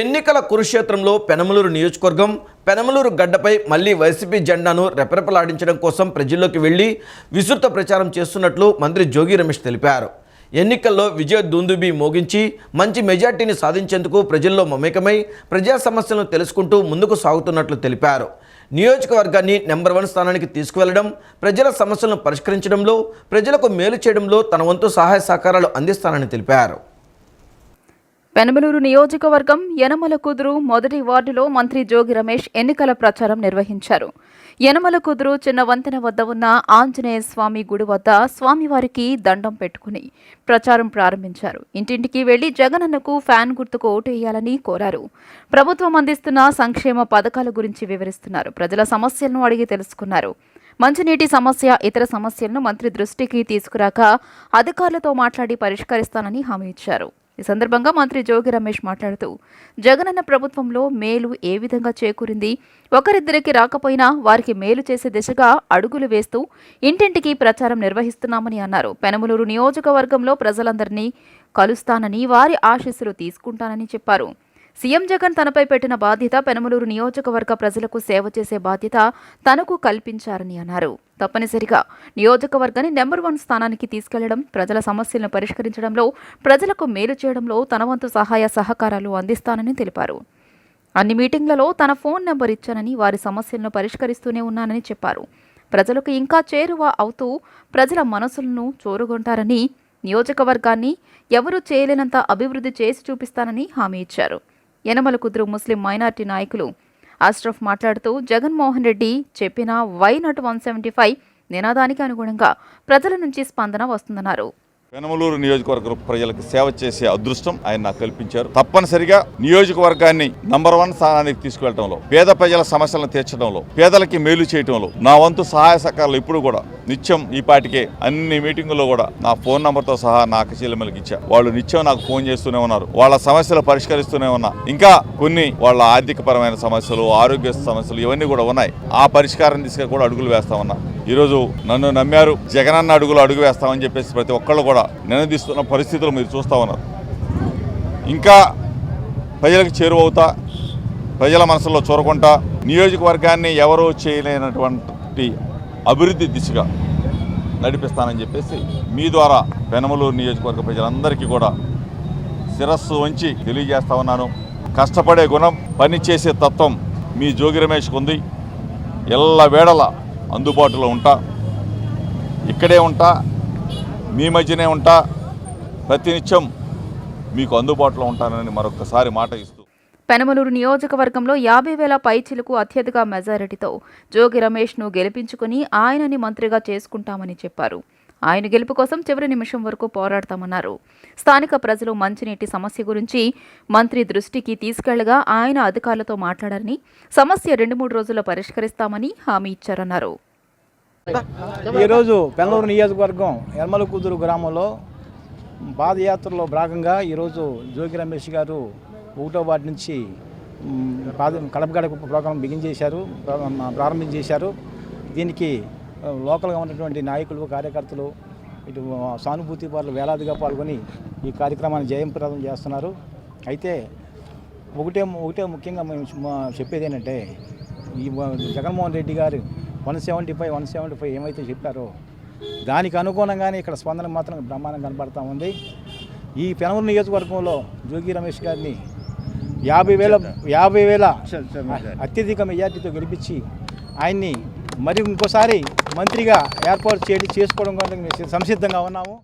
ఎన్నికల కురుక్షేత్రంలో పెనమలూరు నియోజకవర్గం పెనమలూరు గడ్డపై మళ్ళీ వైసీపీ జెండాను రెపరెపలాడించడం కోసం ప్రజల్లోకి వెళ్ళి విస్తృత ప్రచారం చేస్తున్నట్లు మంత్రి జోగి రమేష్ తెలిపారు. ఎన్నికల్లో విజయ దుందుబి మోగించి మంచి మెజార్టీని సాధించేందుకు ప్రజల్లో మమేకమై ప్రజా సమస్యలను తెలుసుకుంటూ ముందుకు సాగుతున్నట్లు తెలిపారు. నియోజకవర్గాన్ని నెంబర్ వన్ స్థానానికి తీసుకువెళ్ళడం ప్రజల సమస్యలను పరిష్కరించడంలో ప్రజలకు మేలు చేయడంలో తన వంతు సహాయ సహకారాలు అందిస్తానని తెలిపారు. పెనమలూరు నియోజకవర్గం యనమల కుదురు మొదటి వార్డులో మంత్రి జోగి రమేష్ ఎన్నికల ప్రచారం నిర్వహించారు. యనమల కుదురు చిన్న వంతెన వద్ద ఉన్న ఆంజనేయ స్వామి గుడి వద్ద స్వామివారికి దండం పెట్టుకుని ప్రచారం ప్రారంభించారు. ఇంటింటికి వెళ్ళి జగనన్నకు ఫ్యాన్ గుర్తుకు ఓటు వేయాలని కోరారు. ప్రభుత్వం అందిస్తున్న సంక్షేమ పథకాల గురించి వివరిస్తున్నారు. ప్రజల సమస్యలను అడిగి తెలుసుకున్నారు. మంచినీటి సమస్య ఇతర సమస్యలను మంత్రి దృష్టికి తీసుకురాక అధికారులతో మాట్లాడి పరిష్కరిస్తానని హామీ ఇచ్చారు. ఈ సందర్భంగా మంత్రి జోగి రమేష్ మాట్లాడుతూ జగనన్న ప్రభుత్వంలో మేలు ఏ విధంగా చేకూరింది? ఒకరిద్దరికి రాకపోయినా వారికి మేలు చేసే దిశగా అడుగులు వేస్తూ ఇంటింటికి ప్రచారం నిర్వహిస్తున్నామని అన్నారు. పెనమలూరు నియోజకవర్గంలో ప్రజలందరినీ కలుస్తానని వారి ఆశీస్సులు తీసుకుంటానని చెప్పారు. సీఎం జగన్ తనపై పెట్టిన బాధ్యత పెనమలూరు నియోజకవర్గ ప్రజలకు సేవ చేసే బాధ్యత తనకు కల్పించారని అన్నారు. తప్పనిసరిగా నియోజకవర్గాన్ని నెంబర్ వన్ స్థానానికి తీసుకెళ్ళడం ప్రజల సమస్యలను పరిష్కరించడంలో ప్రజలకు మేలు చేయడంలో తన వంతు సహాయ సహకారాలు అందిస్తానని తెలిపారు. అన్ని మీటింగ్లలో తన ఫోన్ నెంబర్ ఇచ్చానని వారి సమస్యలను పరిష్కరిస్తూనే ఉన్నానని చెప్పారు. ప్రజలకు ఇంకా చేరువ అవుతూ ప్రజల మనసులను చూరుగొంటారని నియోజకవర్గాన్ని ఎవరూ చేయలేనంత అభివృద్ధి చేసి చూపిస్తానని హామీ ఇచ్చారు. యనమల కుదురు ముస్లిం మైనార్టీ నాయకులు అష్రఫ్ మాట్లాడుతూ జగన్మోహన్ రెడ్డి చెప్పిన why not one seventy five నినాదానికి అనుగుణంగా ప్రజల నుంచి స్పందన వస్తుందన్నారు. పెనమలూరు నియోజకవర్గ ప్రజలకు సేవ చేసే అదృష్టం ఆయన నాకు కల్పించారు. తప్పనిసరిగా నియోజకవర్గాన్ని నంబర్ వన్ స్థానానికి తీసుకువెళ్ళడంలో పేద ప్రజల సమస్యలను తీర్చడంలో పేదలకి మేలు చేయడంలో నా వంతు సహాయ సహకారాలు ఇప్పుడు కూడా నిత్యం ఈ పాటికే అన్ని మీటింగుల్లో కూడా నా ఫోన్ నంబర్తో సహా నా అక్కచెల్లెమ్మలకి ఇచ్చా వాళ్ళు నిత్యం నాకు ఫోన్ చేస్తూనే ఉన్నారు. వాళ్ళ సమస్యలు పరిష్కరిస్తూనే ఉన్నా. ఇంకా కొన్ని వాళ్ళ ఆర్థిక పరమైన సమస్యలు ఆరోగ్య సమస్యలు ఇవన్నీ కూడా ఉన్నాయి. ఆ పరిష్కారం దిశగా కూడా అడుగులు వేస్తామన్నా ఈరోజు నన్ను నమ్మారు. జగనన్న అడుగులు అడుగు వేస్తామని చెప్పేసి ప్రతి ఒక్కళ్ళు కూడా నినదిస్తున్న పరిస్థితులు మీరు చూస్తూ ఉన్నారు. ఇంకా ప్రజలకు చేరువవుతా ప్రజల మనసులో చూరకుంటా నియోజకవర్గాన్ని ఎవరూ చేయలేనటువంటి అభివృద్ధి దిశగా నడిపిస్తానని చెప్పేసి మీ ద్వారా పెనమలూరు నియోజకవర్గ ప్రజలందరికీ కూడా శిరస్సు వంచి తెలియజేస్తా ఉన్నాను. కష్టపడే గుణం పని చేసే తత్వం మీ జోగి రమేష్కు ఉంది. ఎల్ల వేడల అందుబాటులో ఉంటా. ఇక్కడే ఉంటా. మీ మధ్యనే ఉంటా. ప్రతినిత్యం మీకు అందుబాటులో ఉంటానని మరొకసారి మాట ఇస్తూ పెనమలూరు నియోజకవర్గంలో యాభై వేల పైచిలకు అత్యధిక మెజారిటీతో జోగి రమేష్ను గెలిపించుకుని ఆయనని మంత్రిగా చేసుకుంటామని చెప్పారు. ఆయన గెలుపు కోసం చివరి నిమిషం వరకు పోరాడతామన్నారు. స్థానిక ప్రజలు మంచినీటి సమస్య గురించి మంత్రి దృష్టికి తీసుకెళ్ళగా ఆయన అధికారులతో మాట్లాడారని సమస్య రెండు మూడు రోజుల్లో పరిష్కరిస్తామని హామీ ఇచ్చారన్నారు. ఈరోజు పెనలూరు నియోజకవర్గం యర్మల గ్రామంలో పాదయాత్రలో భాగంగా ఈరోజు జోగి రమేష్ గారు ఒకటో వార్డు నుంచి పాద కడపగడ ప్రోగ్రాం బిగిన్ చేశారు ప్రారంభం ప్రారంభించేశారు దీనికి లోకల్గా ఉన్నటువంటి నాయకులు కార్యకర్తలు ఇటు సానుభూతి వారు వేలాదిగా పాల్గొని ఈ కార్యక్రమాన్ని జయంప్రదం చేస్తున్నారు. అయితే ఒకటే ఒకటే ముఖ్యంగా మేము చెప్పేది ఏంటంటే ఈ జగన్మోహన్ రెడ్డి గారు one seventy five one seventy five ఏమైతే చెప్పారో దానికి అనుగుణంగానే ఇక్కడ స్పందన మాత్రం బ్రహ్మాండం కనబడతా ఉంది. ఈ పెనమూరు నియోజకవర్గంలో జోగి రమేష్ గారిని యాభై వేల యాభై వేల అత్యధిక మెజార్టీతో గెలిపించి ఆయన్ని మరి ఇంకోసారి మంత్రిగా ఏర్పాటు చేసి చేసుకోవడం కోసం మేము సంసిద్ధంగా ఉన్నాము.